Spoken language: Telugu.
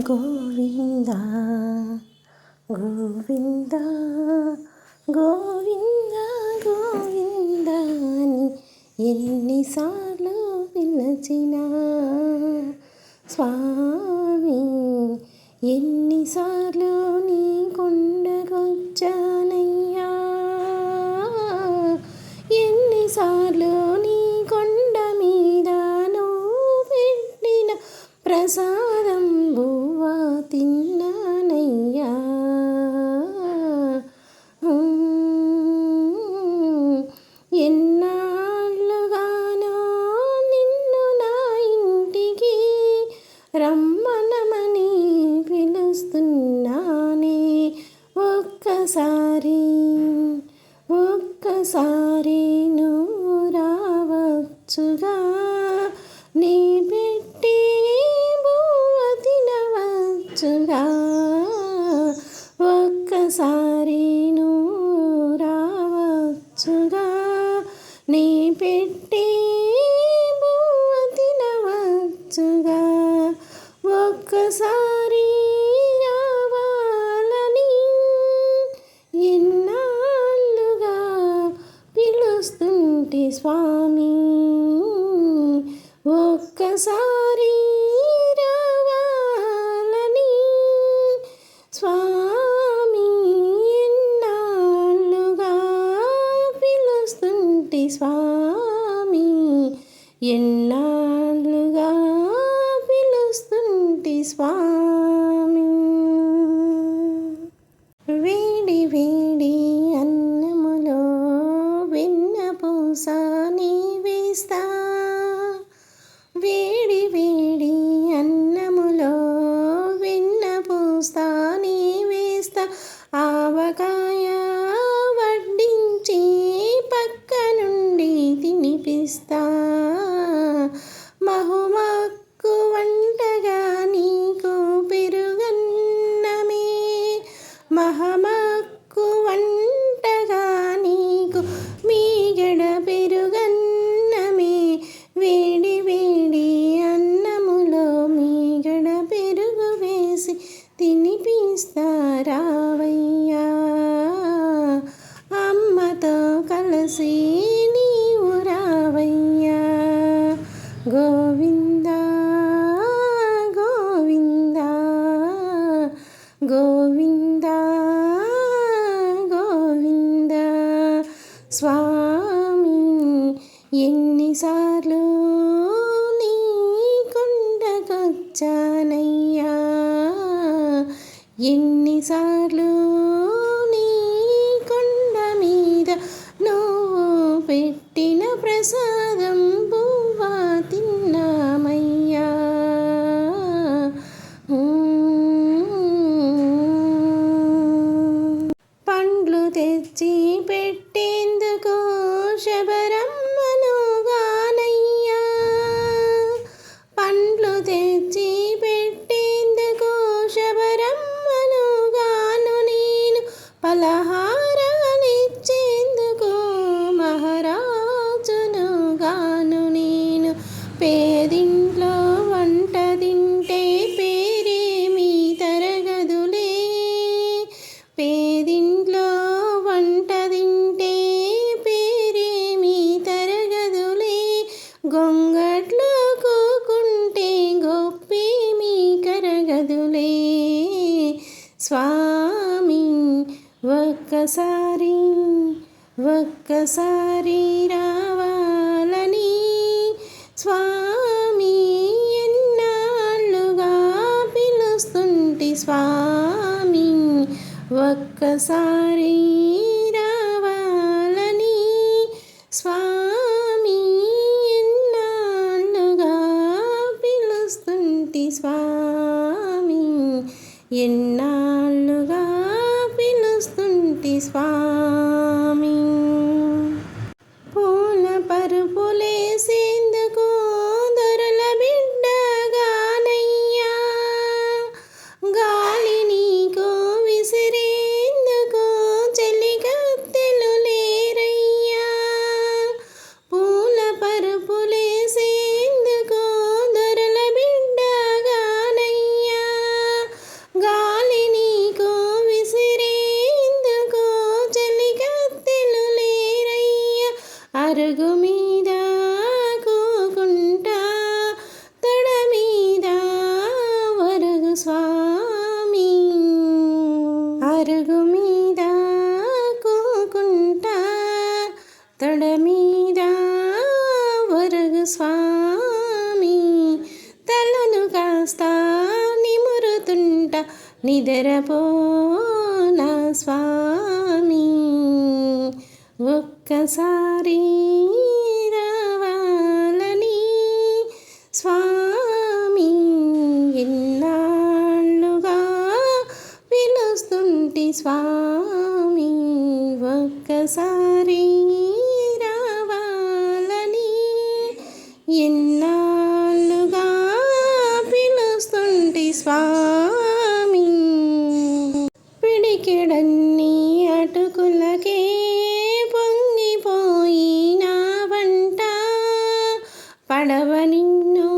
கோவிந்தா கோவிந்தா கோவிந்தா கோவிந்தா నీ ఎన్నిసార్లు పిలచినా స్వామి ఎన్నిసార్లు రమ్మనమని పిలుస్తున్నానే. ఒక్కసారి ఒక్కసారి నువ్వు రావచ్చుగా. నీ పెట్టి తినవచ్చుగా. ఒక్కసారి నువ్వు రావచ్చుగా. నీ పెట్టి స్వామి ఎన్నిసార్లు నీ కొండకొచ్చానయ్యా ఎన్నిసార్లు నీ కొండ మీద నువ్వు పెట్టిన ప్రసాదం పువ్వా తిన్నామయ్యా? పండ్లు తెచ్చి Alahá. ఒక్కసారి ఒక్కసారి రావాలని స్వామి ఎన్నాళ్ళుగా పిలుస్తుంటి స్వామి? ఒక్కసారి పరుగు మీద కూకుంటా తొడ మీద ఒరుగు స్వామి. తలను కాస్త నిమురుతుంట నిదరపోనా స్వామి. ఒక్కసారి స్వామి ఒక్కసారి రావాలని ఎన్నాళ్ళుగా పిలుస్తుంటి స్వామి. పిడికెడన్నీ అటుకులకే పొంగిపోయిన వంట పడవ నిన్ను